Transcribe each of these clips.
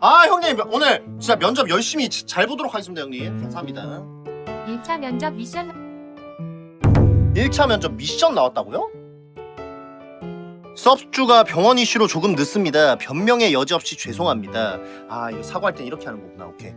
아 형님 오늘 진짜 면접 열심히 지- 잘 보도록 하겠습니다 형님. 감사합니다. 1차 면접 미션 1차 면접 미션 나왔다고요? 섭주가 병원 이슈로 조금 늦습니다. 변명의 여지 없이 죄송합니다. 아 이거 사과할 땐 이렇게 하는 거구나. 오케이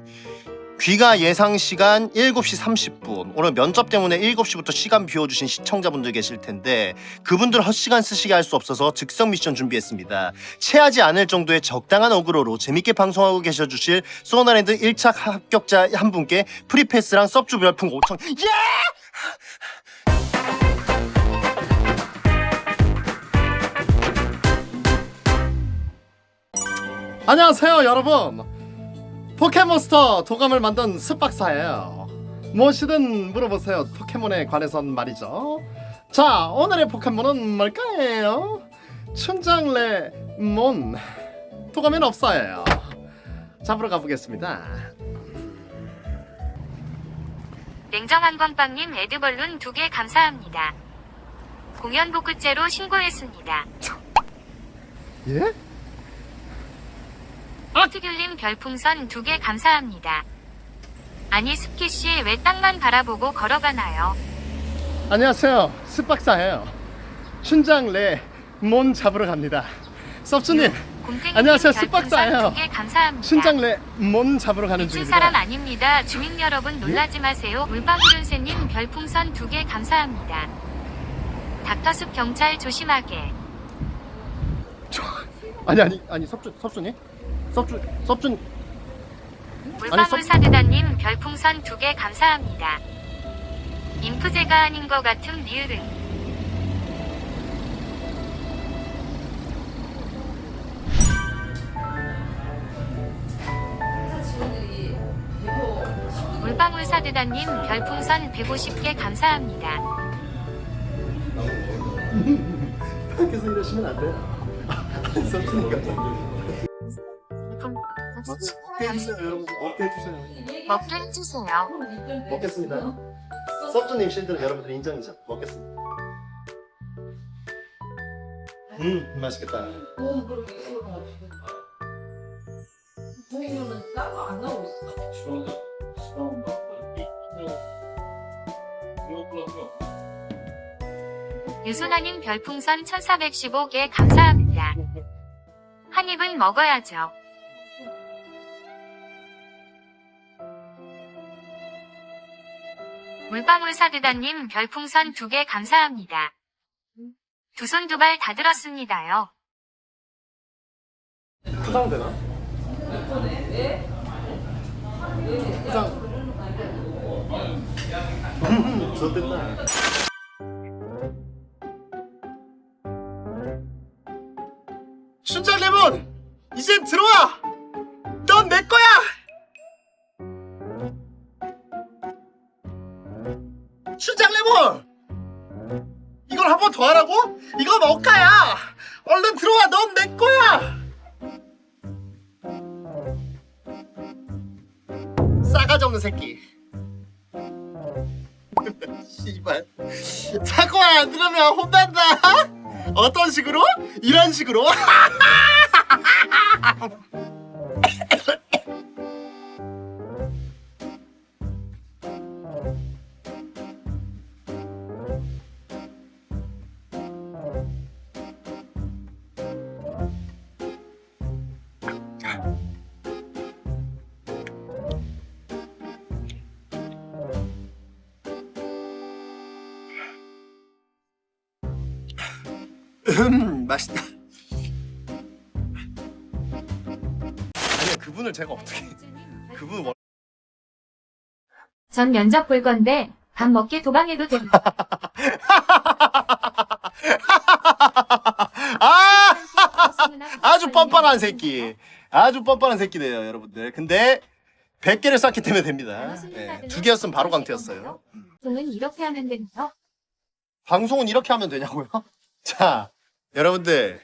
귀가 예상 시간 7시 30분. 오늘 면접 때문에 7시부터 시간 비워주신 시청자분들 계실 텐데 그분들 헛시간 쓰시게 할 수 없어서 즉석 미션 준비했습니다. 체하지 않을 정도의 적당한 어그로로 재밌게 방송하고 계셔주실 소나랜드 1차 합격자 한 분께 프리패스랑 섭주 별풍 5천. 예! 안녕하세요 여러분 포켓몬스터 도감을 만든 스박사예요 무엇이든 물어보세요 포켓몬에 관해선 말이죠 자 오늘의 포켓몬은 뭘까요? 춘장레몬 도감엔 없어요 잡으러 가보겠습니다 냉정한 건빵님 에드벌룬 두 개 감사합니다. 공연 복구죄로 신고했습니다. 예? 하트귤님 별풍선 두 개 감사합니다. 아니 스키씨 왜 땅만 바라보고 걸어가나요? 안녕하세요 스박사예요 춘장 레몬 잡으러 갑니다 섭주님 곰탱이님 안녕하세요, 별풍선 습박자예요. 두개 감사합니다. 춘장 레몬 잡으러 가는 미친 중입니다 사람 아닙니다. 주민 여러분 놀라지 마세요. 물방울은새님 별풍선 두 개 감사합니다. 닥터숲 경찰 조심하게. 아니 아니 아니 섭주 섭주님 섭주 섭준 물방울 사드다님 별풍선 두 개 감사합니다. 인프제가 아닌 것 같은 리을은 물방울 사드다님 별풍선 150개 감사합니다. 밖에서 이러시면 안 돼요 섭주님 감사합니다 어깨 해주세요 여러분 어깨 해주세요 먹게 해주세요. 먹겠습니다 섭주님 실드는 여러분들 인정이죠 먹겠습니다 음 맛있겠다 보이면은 따로 안 나오고 있어. 유순아님 별풍선 1415개 감사합니다. 한 입은 먹어야죠. 물방울 사드다님 별풍선 두 개 감사합니다. 두 손 두 발 다 들었습니다요. 포장되나? 포장 음 좋됐다 순장 레몬 이젠 들어와 넌 내 거야 순장 레몬 이걸 한 번 더 하라고? 이거 먹가야 얼른 들어와 넌 내 거야 싸가지 없는 새끼. 씨발. 자꾸만 안 들으면 혼난다. 어떤 식으로? 이런 식으로? 음, 맛있다. 아니야, 그분을 제가 어떻게 그분 원... 전 면접 볼 건데 밥 먹게 도망해도 됩니다. 아! 아주 뻔뻔한 새끼. 아주 뻔뻔한 새끼네요, 여러분들. 근데 100개를 쌓기 때문에 됩니다. 예, 두 개였으면 바로 강퇴였어요. 보통은 이렇게 하면 되나요? 방송은 이렇게 하면 되냐고요? 자, 여러분들.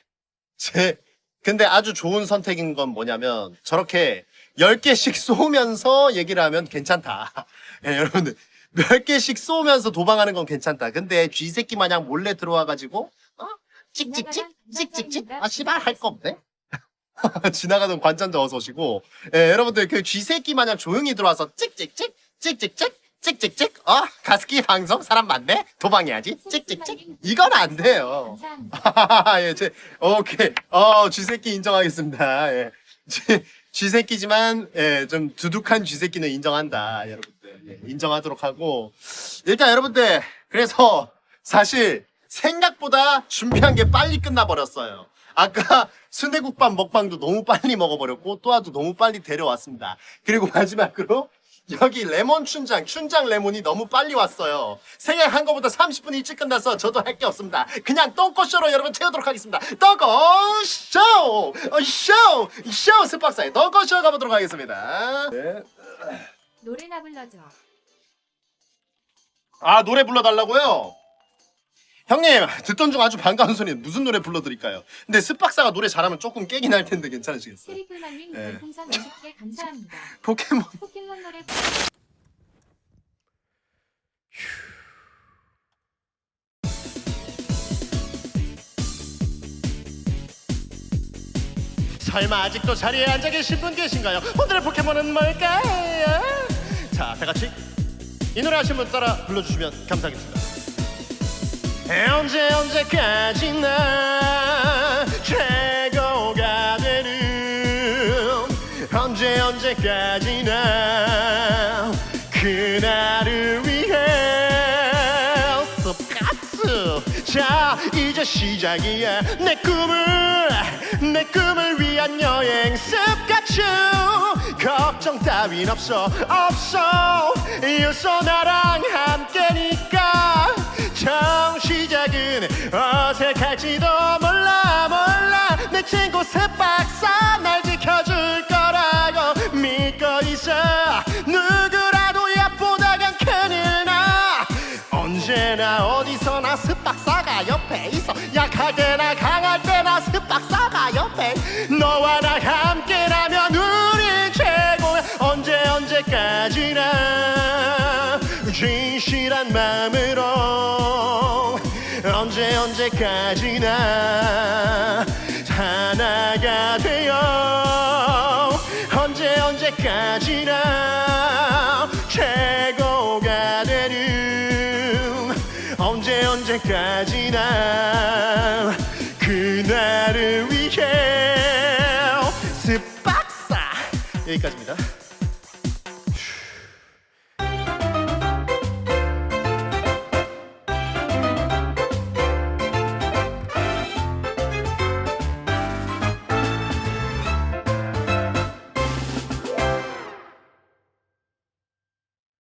제 근데 아주 좋은 선택인 건 뭐냐면 저렇게 10개씩 쏘면서 얘기를 하면 괜찮다. 예, 여러분들. 몇 개씩 쏘면서 도망하는 건 괜찮다. 근데 쥐새끼 마냥 몰래 들어와 가지고 어? 찍찍찍 찍찍찍 아 씨발 할 거 없네. 지나가던 관전자 어서 오시고 예, 여러분들 그 쥐새끼 마냥 조용히 들어와서 찍찍찍 찍찍찍 찍찍찍 어 가스키 방송 사람 많네 도망해야지 찍찍찍 이건 안 돼요. 예, 제, 오케이. 어, 쥐새끼 인정하겠습니다. 예. 쥐, 쥐새끼지만, 예, 좀 두둑한 쥐새끼는 인정한다, 여러분들. 예, 인정하도록 하고. 일단 여러분들, 그래서 사실 생각보다 준비한 게 빨리 끝나버렸어요. 아까 순대국밥 먹방도 너무 빨리 먹어버렸고, 또아도 너무 빨리 데려왔습니다. 그리고 마지막으로, 여기 레몬 춘장, 춘장 레몬이 너무 빨리 왔어요. 생각한 것보다 30분 일찍 끝나서 저도 할 게 없습니다. 그냥 똥꼬쇼로 여러분 채우도록 하겠습니다. 똥꼬쇼! 어, 쇼! 쇼! 스박사의 똥꼬쇼 가보도록 하겠습니다. 네. 노래나 불러줘. 아, 노래 불러달라고요? 형님, 듣던 중 아주 반가운 소리 무슨 노래 불러드릴까요? 근데 스박사가 노래 잘하면 조금 깨긴 할 텐데 괜찮으시겠어요? 트리플만님 네. 별풍선 50개 감사합니다. 포켓몬. 포켓몬 설마 아직도 자리에 앉아 계신 분 계신가요? 오늘의 포켓몬은 뭘까요? 자, 다 같이 이 노래 하신 분 따라 불러주시면 감사하겠습니다. 언제 언제까지나 최고가 되는 언제 언제까지나 시작이야. 내 꿈을 내 꿈을 위한 여행 습가츠 걱정 따윈 없어 없어. 이웃어 나랑 함께니까. 처음 시작은 어색할지도 몰라 몰라. 내 친구 새박사 날 지켜줄 거라고 믿고 있어. 누구라도 얕보다간 큰일 나. 언제나 어디서나 습박사가 옆에 있어 약할 때나 강할 때나 습박사가 옆에 너와 나 함께라면 우리 최고야 언제 언제까지나 진실한 마음으로 언제 언제까지나 하나가 되어 언제 언제까지나 최 언제까지나 그날을 위해 스박사 여기까지입니다.